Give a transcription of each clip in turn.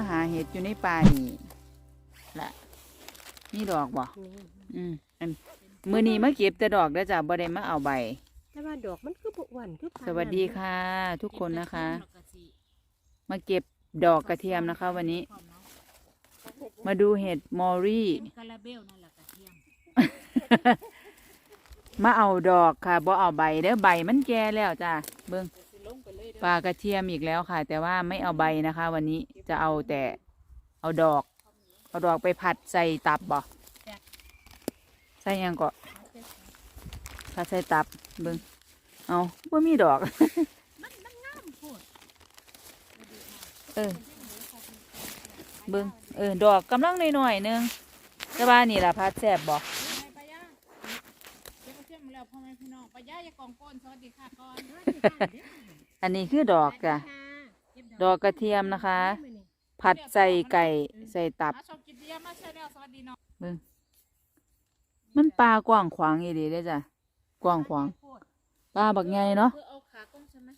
มาหาเห็ดอยู่ในป่านี่ละนี่ดอกบ่นี่อืมอันมื้อนี้มาเก็บแต่ดอกเด้อจ้ะบ่ได้มาเอาใบ แต่ว่าดอกมันคือบ่อ้วนคือสวัสดีค่ะ ทุกคนนะคะ มาเก็บดอกกระเทียมนะคะ วันนี้ มาดูเห็ดมอรี่เป็นคาราเบลนั่นแหละกระเทียมมาเอาดอกค่ะบ่เอาใบเด้อใบมันแก่แล้วจ้ะเบิ่งสิลงไปลากระเทียมอีกแล้วค่ะ แต่ว่าไม่เอาใบนะคะ วันนี้จะเอาแต่เอาดอก เอาดอกไปผัดใส่ตับบ่ใส่ยังก็ผัดใส่ตับเบิ่งเอาบ่มีดอกเออเบิ่งเออดอกกำลังหน้อยๆหนึงแต่ว่านี่ล่ะผัดแซ่บบ่ยังไงปะย่าเก็บกระเทียมมาแล้วพ่อแม่พี่น้องปะย่าอย่ากองก้นสวัสดีค่ะก่อน อันนี้คือดอกจ้ะเก็บดอกกระเทียมนะคะ ผัดใส่ไก่ใส่ตับมาชมกินเบียร์มาเชิญแล้วสวัสดีน้องเบิ่งมันปลากว้างขวางอีดีเด้อจ้ะกว้างขวางปลาบักใหญ่เนาะเพื่อเอาขากล้องใช่ไหม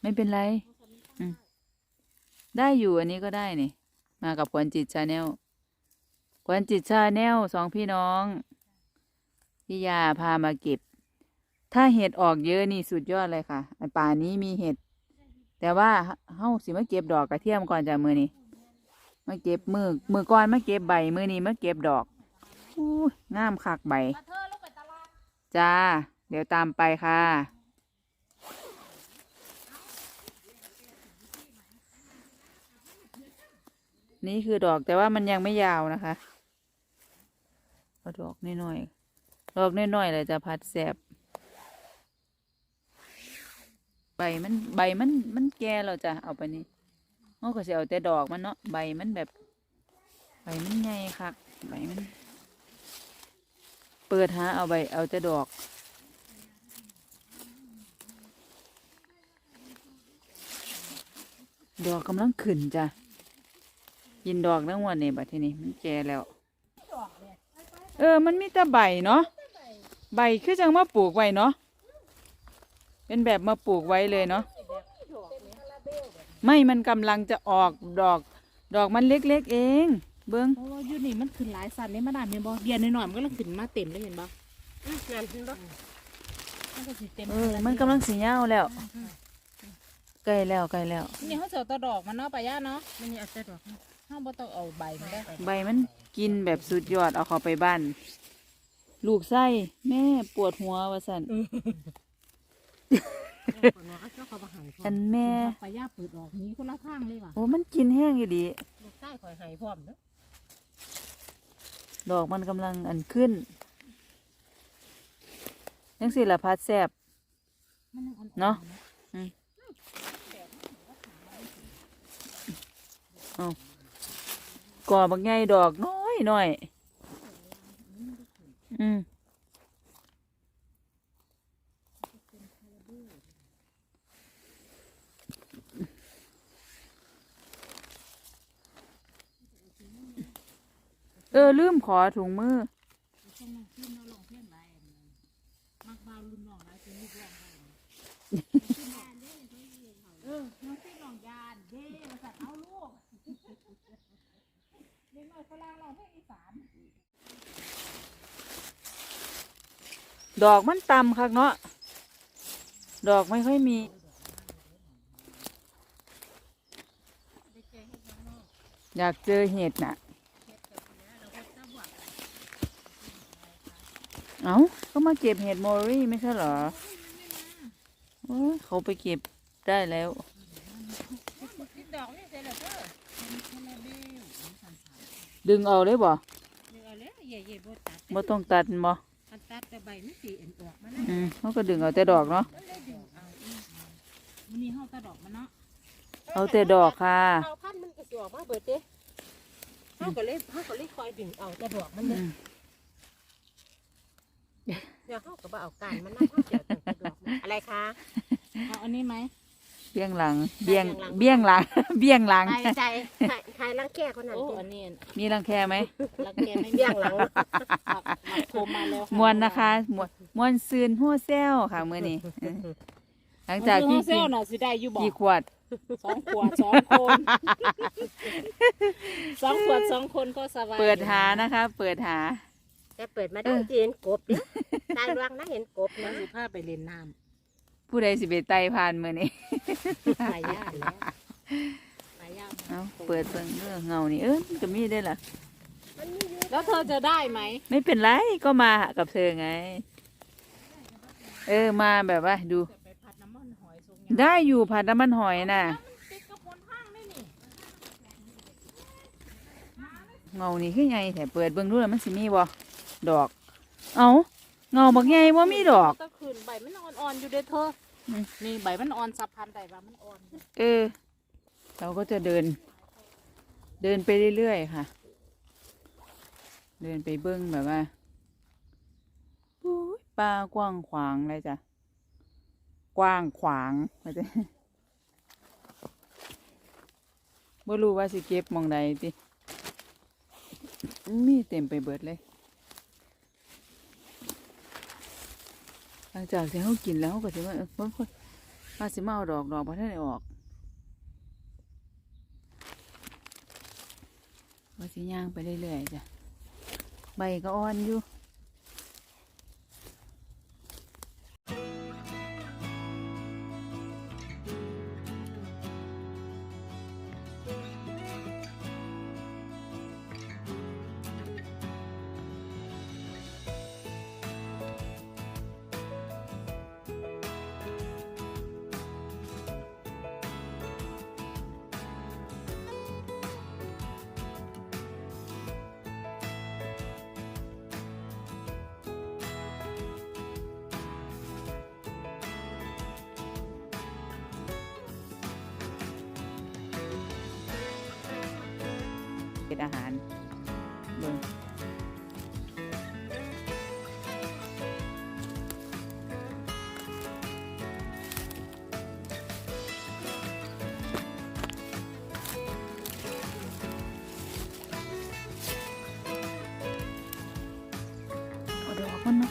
ไม่เป็นไรเอาสามีตั้งอืมได้ได้อยู่อันนี้ก็ได้นี่ มากับควนจิตชาแนลควนจิตชาแนลสองพี่น้องพี่ยาพามาเก็บ ถ้าเห็ดออกเยอะนี่สุดยอดเลยค่ะไอป่านี้มีเห็ด แต่ว่าเฮาสิมาเก็บดอกกระเทียมก่อนจ้ะมือนี้มาเก็บมือมือก่อนมาเก็บใบมือนี้มาเก็บดอกอู้งามคักใบจ้า เดี๋ยวตามไปค่ะ นี่คือดอกแต่ว่ามันยังไม่ยาวนะคะเอาดอกน้อยๆดอกน้อยๆเลยจะพัดแสบ ใบมันใบมันมันแก่แล้วจ้ะเอาไปนี่เขาก็จะเอาแต่ดอกมันเนาะใบมันแบบ ใบมันใหญ่คักใบมัน เปิดหาเอาใบเอาแต่ดอกดอกกำลังขึ้นจ้ะกินดอกทั้งวันนี่บัดทีนี้มันแก่แล้ว เออ มันมีแต่ใบเนาะใบคือจังมาปลูกไว้เนาะ เป็นแบบมาปลูกไว้เลยเนาะไม่มันกำลังจะออกดอก ดอกมันเล็กๆเอง เบิ้งเพราะว่าอยู่นี่มันขึ้นหลายสันนี่มาดามเห็นบ่เบียร์หน่อยๆมันก็ลังขึ้นมาเต็มเลยเห็นบ่นั่นเห็นบ่มันก็สิเต็มเออมันกำลังสีเงาแล้วใกล้แล้วใกล้แล้ว นี่เขาเสียวตะดอกมันเนาะปะย่าเนาะมันนี่เอาแต่ดอกมันห้ามบ่ต้องเอาใบมันได้ใบมันกินแบบสุดยอดเอาเข้าไปบ้าน ลูกไส้แม่ปวดหัวว่าสัน ออัมนแม่ปะย่าเปิดออกนี้คนละข้างเลยว่ะโอ้มันกินแห้งอยู่ดี ลูกใต้ข่อยใหายพร้อมเด้อดอกมันกำลังอันขึ้นยังสิละพัดแซบ มันยังอ่อนๆเนาะ ก่อบางไงดอกน้อยน้อย อืมเออ ลืมขอถุงมือ ช่วงน้องขึ้นเนาะลองเพี้ยนหลายอันนั้นมักบาวรุ่นน้องหลาย เอลืมขอถุงมือดอกมันต่ำคักเนาะ ดอกไม่ค่อยมีอยากเจอเห็ดน่ะ เอาก็มาเก็บเห็ดมอรี่ไม่ใช่เหรอโอ้ยเขาไปเก็บได้แล้วกินดอกนี่เสร็จแล้วเด้อเป็นคาราเบลดึงเอาเลยบ่เดี๋ยวเอาแล้วใหญ่ๆบ่ตัดบ่ต้องตัดบ่อันตัดแต่ใบมันสิเอ็นออกมานะอืมเขาก็ดึงเอาแต่ดอกเนาะมันเลยดึงเอาอีกวันนี้เฮาตะดอกมันเนาะเอาแต่ดอกค่ะเอาพันธุ์มันก็สิออกมาเบิดเด้เฮาก็เลยเฮาก็เลยคอยดึงเอาแต่ดอกมันอืเด้อม เดี๋ยวเฮาก็บ่เอาการมันนำเฮาสิเอาแต่ดอกมันอะไรคะเอาอันนี้ไหมเบี้ยงหลัง เบี้ยง เบี้ยงหลัง เบี้ยงหลังใครใจใครใครรังแกคนนั้นโอ้เด้อันนี้มีรังแคไหมรักแกไม่มีเบี้ยงหลังหมักหมักโทรมาแล้วมวนนะคะมวนมวนซืนหัวแซวค่ะมื้อนี้เออหลังจากที่เซกิลนน่ะสิได้อยู่บ่กี่ขวดสองขวดสองคนสองขวดสองคนก็สบายเปิดหานะคะ เปิดหา แต่เปิดมาได้จีเห็นกบเนี่ยตายรังนะเห็นกบแล้วนะสิพาไปเล่นน้ผู้ใดสิไปไต่ผ่านมือนี้ำหลายย่านแล้วหลายย่านเอาเปิดเบิ่งเรื่องเงานี่เออมันก็มีได้ล่ะ มันมีอยู่แล้วเธอจะได้ไหมไม่เป็นไรก็มากับเธอไง เออมาแบบว่า ดู จะไปผัดน้ำมันหอยทรงได้อยู่ผัดน้ำมันหอยน่ะ ติดกระพนห้างได้นี่เงานี่คือไงแต่เปิดเบิ่งดูแล้วมันสิมีบ่ ดอก เอาเงาบักใหญ่ว่ามีดอก ก็คืนใบมันอ่อนๆอยู่เด้อเธออมนี่ใบมันอ่อนสับพันธุ์ใบว่ามันอ่อนเออ เราก็จะเดิน เดินไปเรื่อยๆค่ะ เดินไปเบิ้งแบบว่าอุ๊ยปลากว้างขวางเลยจ้ะ กว้างขวางเข้าใจบ่รู้ว่าสิเก็บหมองใดติมีเต็มไปเบิดเลย หลังจากที่เขากินแล้วเขาก็จะว่าเพิ่มคนมาสิมาเอาดอกดอกมาท่านได้ออกว่าสิย่างไปเรื่อยๆจ้ะใบก็อ่อนอยู่ เป็นอาหารเบิ่งดอกมันนะ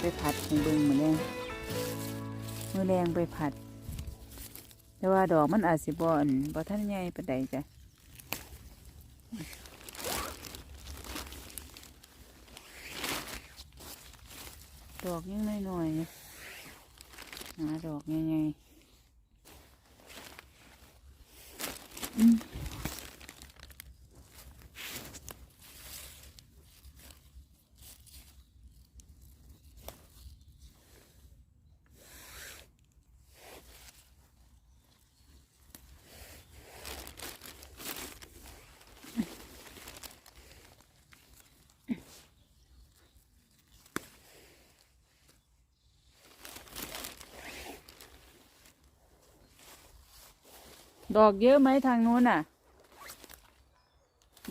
ไปผัดให้เบิ่งมือนแรงมือแรงไปผัด แต่ว่าดอกมันอาจสิบอนบ่ทันใหญ่ปานใดจ้ะ ดอกยังน้อยๆหาดอกใหญ่ๆ ดอกเยอะไหมทางนู้นอะ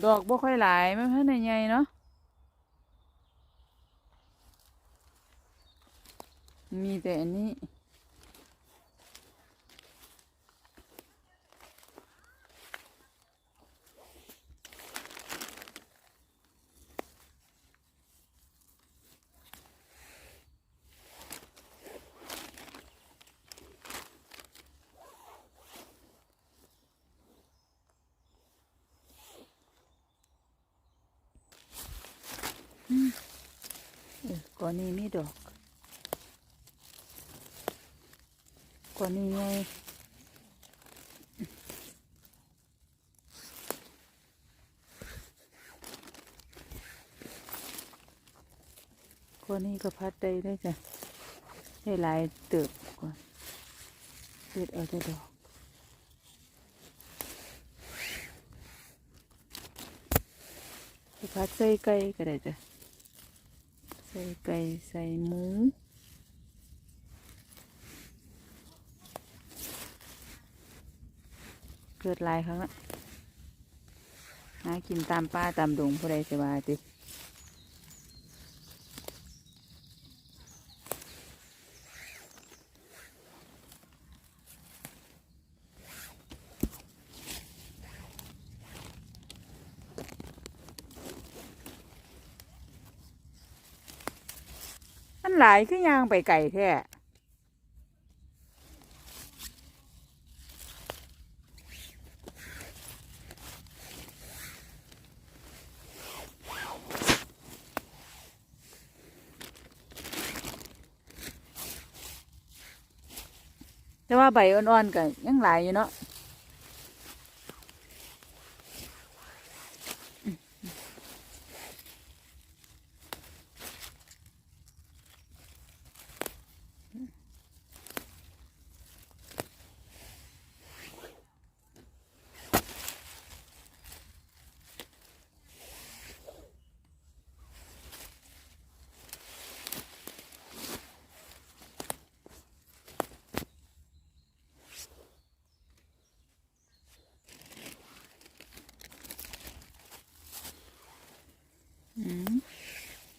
ดอกบ่ค่อยหลายไม่ค่อยใหญ่เนาะ มีแต่อันนี้ ก่อนนี้มีดอก ก่อนนี้ไงก่อนนี้ก็พัดได้ได้จ้ะได้หลายเติบก่อนเด็ดเอาแต่ดอกพัดใส่ไก่ก็ได้จ้ะ ส่ไก่ใส่หมูเกิดลายครั้งละหากินตามป้าตามดงผู้ใดสบายติ หลายขึ้นยางไปไก่แท้แต่ว่าใบอ่อนๆกันยังหลายอยู่เนาะ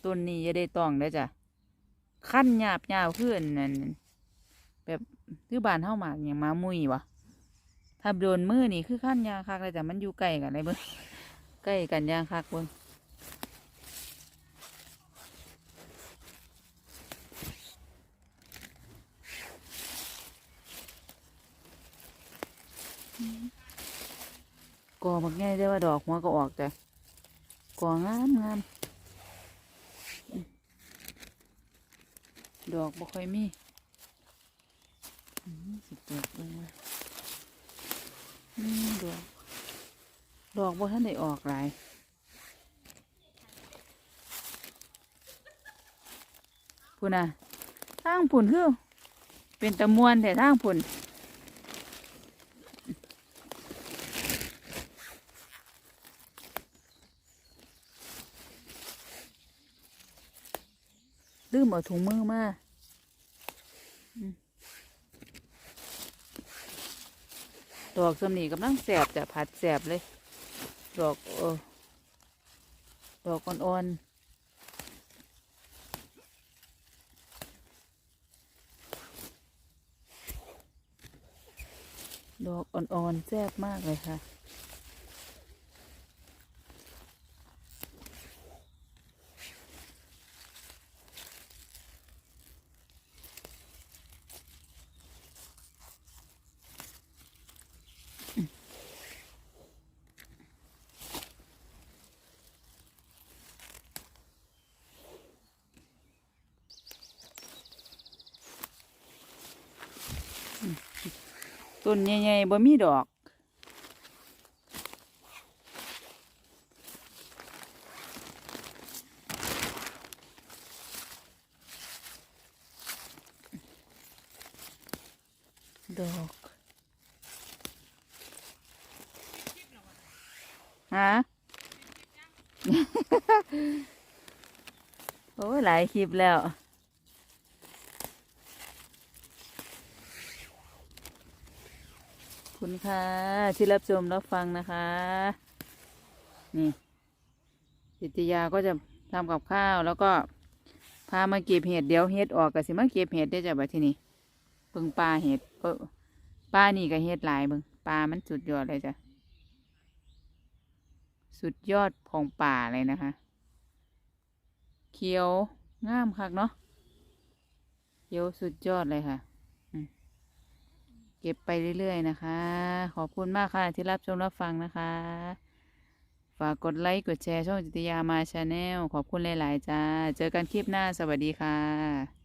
ต้นนี้จะได้ต้องได้จ้ะขั้นหยาบยาวขึ้นนั่นแบบคือบานเฮาหมากอย่างมามุยวะถ้าโดนมือนี่คือขั้นยางคักเลยจ้ะมันอยู่ใกล้กันเลยเบิ่งใกล้กันยางคักเบิ่งกอมักง่ายได้ว่าดอกหัวก็ออกจ้ะกองามงามอืม ดอกบ่ค่อยมีอืมสิเปิดเบิ่งว่าดอก ดอกบ่ท่านได้ออกหลายพุ่นอะทางพุ่นคือ เป็นตะมวนแต่ทางพุ่น มเอาถุงมือมาดอกสำนีกำลังแสบจะผัดแสบเลย ดอกเออดอกอ่อนๆดอกอ่อนๆแซ่บมากเลยค่ะ ต้นใหญ่ๆบ่มีดอก ดอกฮะโอ้ยหลายคลิปแล้ว ขอบ คุณค่ะ ที่รับชมรับฟังนะคะ นี่สิทธิยาก็จะทำกับข้าวแล้วก็พามาเก็บเห็ดเดี๋ยวเห็ดออกกับสิมาเก็บเห็ดได้จ้ะบัดที่นี้เบิ่งปลาเห็ดเออปลานี่ก็เห็ดหลายเบิ่งปลามันสุดยอดเลยจ้ะสุดยอดของป่าเลยนะคะ เขียวงามคักเนาะเขียวสุดยอดเลยค่ะ เก็บไปเรื่อยๆนะคะ ขอบคุณมากค่ะที่รับชมรับฟังนะคะ ฝากกดไลค์กดแชร์ช่องจิตยามาชาแนลขอบคุณหลาย ๆ จ้า เจอกันคลิปหน้าสวัสดีค่ะ